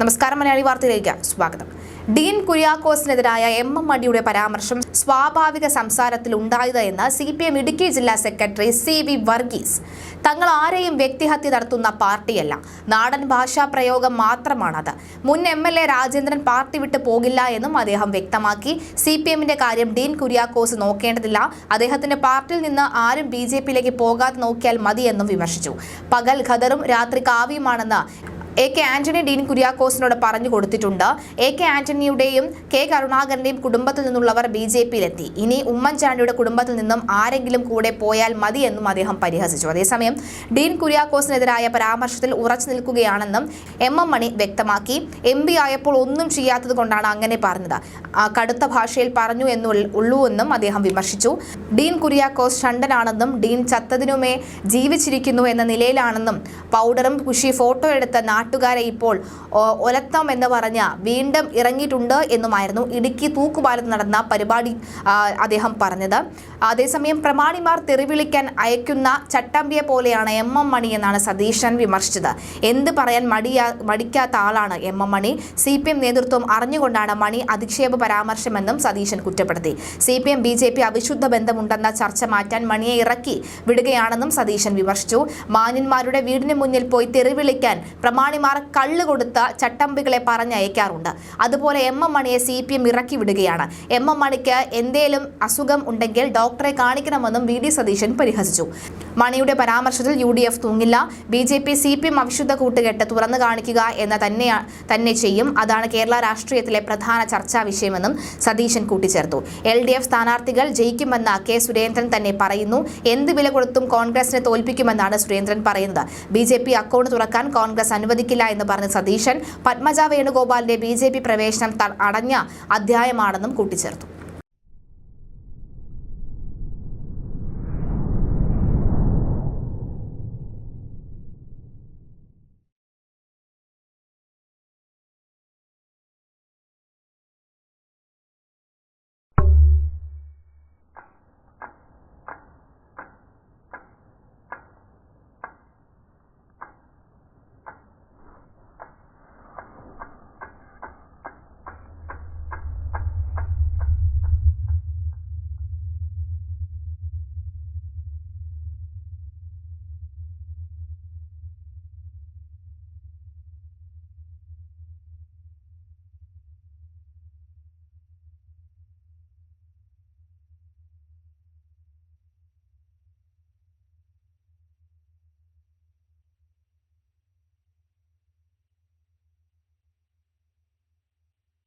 നമസ്കാരം മലയാളി വാർത്തയിലേക്ക് സ്വാഗതം. ഡീൻ കുര്യാക്കോസിനെതിരായ എം എം മണിയുടെ പരാമർശം സ്വാഭാവിക സംസാരത്തിൽ ഉണ്ടായത് എന്ന് സി പി എം ഇടുക്കി ജില്ലാ സെക്രട്ടറി സി വി വർഗീസ്. തങ്ങൾ ആരെയും വ്യക്തിഹത്യ നടത്തുന്ന പാർട്ടിയല്ല. നാടൻ ഭാഷാ പ്രയോഗം മാത്രമാണത്. മുൻ M L A Rajendran party വിട്ടു പോകില്ല എന്നും അദ്ദേഹം വ്യക്തമാക്കി. സി പി എമ്മിന്റെ കാര്യം ഡീൻ കുര്യാക്കോസ് നോക്കേണ്ടതില്ല. അദ്ദേഹത്തിന്റെ പാർട്ടിയിൽ നിന്ന് ആരും ബി ജെ പിയിലേക്ക് പോകാതെ നോക്കിയാൽ മതിയെന്നും വിമർശിച്ചു. പകൽ ഖദറും രാത്രി കാവ്യമാണെന്ന് എ കെ ആന്റണി ഡീൻ കുര്യാക്കോസിനോട് പറഞ്ഞു കൊടുത്തിട്ടുണ്ട്. എ കെ ആന്റണിയുടെയും കെ കരുണാകരന്റെയും കുടുംബത്തിൽ നിന്നുള്ളവർ ബി ജെ പിയിലെത്തി. ഇനി ഉമ്മൻചാണ്ടിയുടെ കുടുംബത്തിൽ നിന്നും ആരെങ്കിലും കൂടെ പോയാൽ മതി എന്നും അദ്ദേഹം പരിഹസിച്ചു. അതേസമയം ഡീൻ കുര്യാക്കോസിനെതിരായ പരാമർശത്തിൽ ഉറച്ചു നിൽക്കുകയാണെന്നും എം എം മണി വ്യക്തമാക്കി. എം പി ആയപ്പോൾ ഒന്നും ചെയ്യാത്തത് കൊണ്ടാണ് അങ്ങനെ പറഞ്ഞത്. കടുത്ത ഭാഷയിൽ പറഞ്ഞു എന്നും അദ്ദേഹം വിമർശിച്ചു. ഡീൻ കുര്യാക്കോസ് ഷണ്ടനാണെന്നും ഡീൻ ചത്തതിനുമേ ജീവിച്ചിരിക്കുന്നു എന്ന നിലയിലാണെന്നും പൗഡറും കുഷി ഫോട്ടോ എടുത്ത നാട്ടുകാരെ ഇപ്പോൾ ഒലത്തം എന്ന് പറഞ്ഞ വീണ്ടും ഇറങ്ങിയിട്ടുണ്ട് എന്നുമായിരുന്നു ഇടുക്കി തൂക്കുപാലത്ത് നടന്ന പരിപാടി അദ്ദേഹം പറഞ്ഞത്. അതേസമയം പ്രമാണിമാർ തെറിവിളിക്കാൻ അയക്കുന്ന ചട്ടമ്പിയെ പോലെയാണ് എം എം മണി എന്നാണ് സതീശൻ വിമർശിച്ചത്. എന്ത് പറയാൻ മടിയാ മടിക്കാത്ത ആളാണ് M M Mani? C P M നേതൃത്വം അറിഞ്ഞുകൊണ്ടാണ് മണി അധിക്ഷേപ പരാമർശമെന്നും സതീശൻ കുറ്റപ്പെടുത്തി. C P M B J P അവിശുദ്ധ ബന്ധമുണ്ടെന്ന ചർച്ച മാറ്റാൻ മണിയെ ഇറക്കി വിടുകയാണെന്നും സതീശൻ വിമർശിച്ചു. മാന്യന്മാരുടെ വീടിന് മുന്നിൽ പോയി തെറിവിളിക്കാൻ പ്രമാണിമാർ കള്ള് കൊടുത്ത ചട്ടമ്പികളെ പറഞ്ഞയക്കാറുണ്ട് അതുപോലെ എം എം മണിയെ സി പി എം ഇറക്കി വിടുകയാണ്. എം എം മണിക്ക് എന്തേലും അസുഖം ഉണ്ടെങ്കിൽ ഡോക്ടറെ കാണിക്കണമെന്നും വി ഡി സതീശൻ പരിഹസിച്ചു. മണിയുടെ പരാമർശത്തിൽ U D F തൂങ്ങില്ല. B J P C P M അവിശുദ്ധ കൂട്ടുകെട്ട് തുറന്നു കാണിക്കുക എന്ന തന്നെ തന്നെ ചെയ്യും. അതാണ് കേരള രാഷ്ട്രീയത്തിലെ പ്രധാന ചർച്ചാ വിഷയമെന്നും സതീശൻ കൂട്ടിച്ചേർത്തു. എൽ ഡി എഫ് സ്ഥാനാർത്ഥികൾ ജയിക്കുമെന്ന് കെ സുരേന്ദ്രൻ തന്നെ പറയുന്നു. എന്ത് വില കൊടുത്തും കോൺഗ്രസിനെ തോൽപ്പിക്കുമെന്നാണ് സുരേന്ദ്രൻ പറയുന്നത്. ബി ജെ പി അക്കൗണ്ട് തുറക്കാൻ കോൺഗ്രസ് അനുവദിക്കില്ല എന്ന് പറഞ്ഞ സതീശൻ പത്മജ വേണുഗോപാലിന്റെ ബി പ്രവേശനം അടഞ്ഞ അധ്യായമാണെന്നും കൂട്ടിച്ചേർത്തു.